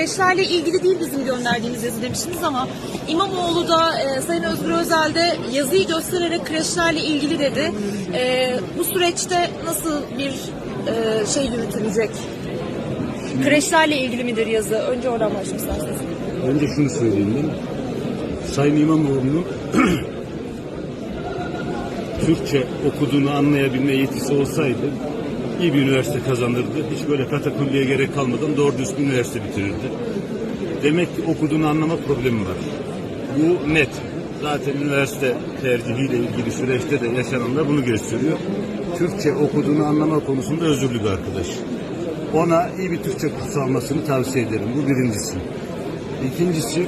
kreşlerle ilgili değil bizim gönderdiğimiz yazı demiştiniz ama İmamoğlu da e, Sayın Özgür Özel de yazıyı göstererek kreşlerle ilgili dedi. E, bu süreçte nasıl bir e, şey yürütülecek? Kreşlerle ilgili midir yazı? Önce oradan başlayalım isterseniz. Önce şunu söyleyeyim ben. Sayın İmamoğlu'nun Türkçe okuduğunu anlayabilme yetisi olsaydı iyi bir üniversite kazanırdı. Hiç böyle katakulliye gerek kalmadan doğru düzgün üniversite bitirirdi. Demek ki okuduğunu anlama problemi var. Bu net. Zaten üniversite tercihiyle ilgili süreçte de yaşananlar bunu gösteriyor. Türkçe okuduğunu anlama konusunda özürlü bir arkadaş. Ona iyi bir Türkçe kursu almasını tavsiye ederim. Bu birincisi. İkincisi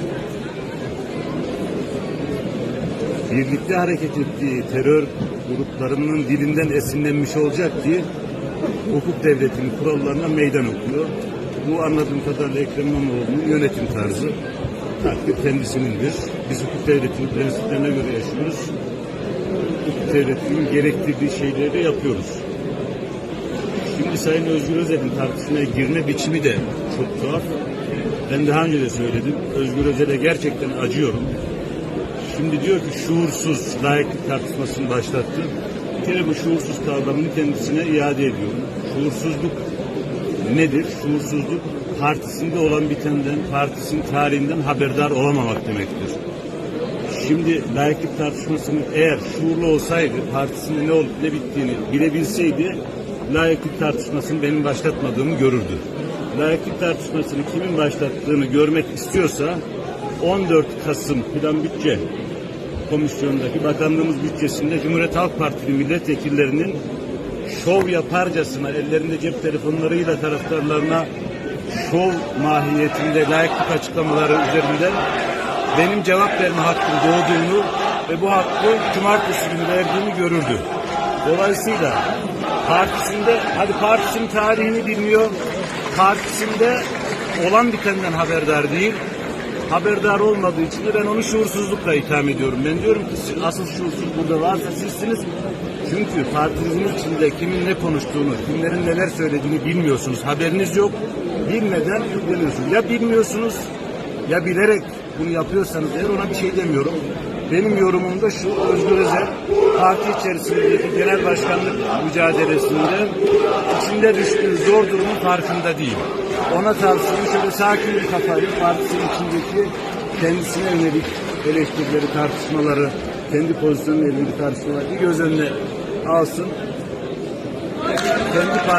birlikte hareket ettiği terör gruplarının dilinden esinlenmiş olacak diye hukuk devletinin kurallarına meydan okuyor. Bu anladığım kadarıyla Ekrem İmamoğlu'nun yönetim tarzı takdir kendisinindir. Biz hukuk devletinin prensiplerine göre yaşıyoruz. Hukuk devletinin gerektirdiği şeyleri de yapıyoruz. Şimdi Sayın Özgür Özel'in tartışmaya girme biçimi de çok tuhaf. Ben daha önce de söyledim. Özgür Özel'e gerçekten acıyorum. Şimdi diyor ki şuursuz layıklık tartışmasını başlattı. Kere bu şuursuz kavramını kendisine iade ediyorum. Şuursuzluk nedir? Şuursuzluk partisinde olan bitenden, partisinin tarihinden haberdar olamamak demektir. Şimdi layıklık tartışmasını eğer şuurlu olsaydı, partisinde ne olup ne bittiğini bilebilseydi, layıklık tartışmasını benim başlatmadığımı görürdü. Layıklık tartışmasını kimin başlattığını görmek istiyorsa 14 Kasım Plan Bütçe Komisyonu'ndaki bakanlığımız bütçesinde Cumhuriyet Halk Partili milletvekillerinin şov yaparcasına ellerinde cep telefonlarıyla taraftarlarına şov mahiyetinde layıklık açıklamaları üzerinden benim cevap verme hakkım doğduğunu ve bu hakkı cumartesi günü verdiğimi görürdü. Dolayısıyla partisinde, hadi partisinin tarihini bilmiyor, partisinde olan bitenden haberdar değil, haberdar olmadığı için de ben onu şuursuzlukla itham ediyorum. Ben diyorum ki asıl şuursuz burada varsa sizsiniz. Çünkü partinizin içinde kimin ne konuştuğunu, kimlerin neler söylediğini bilmiyorsunuz. Haberiniz yok. Bilmeden yükleniyorsunuz. Ya bilmiyorsunuz ya bilerek bunu yapıyorsanız eğer ona bir şey demiyorum. Benim yorumum da şu, Özgür Özel parti içerisindeki genel başkanlık mücadelesinde içinde düştüğü zor durumun farkında değil. Ona tavsiyem şöyle sakin bir kafayla partisinin içindeki kendisine yönelik eleştirileri, tartışmaları, kendi pozisyonuyla ilgili tartışmaları göz önüne alsın. Kendi parti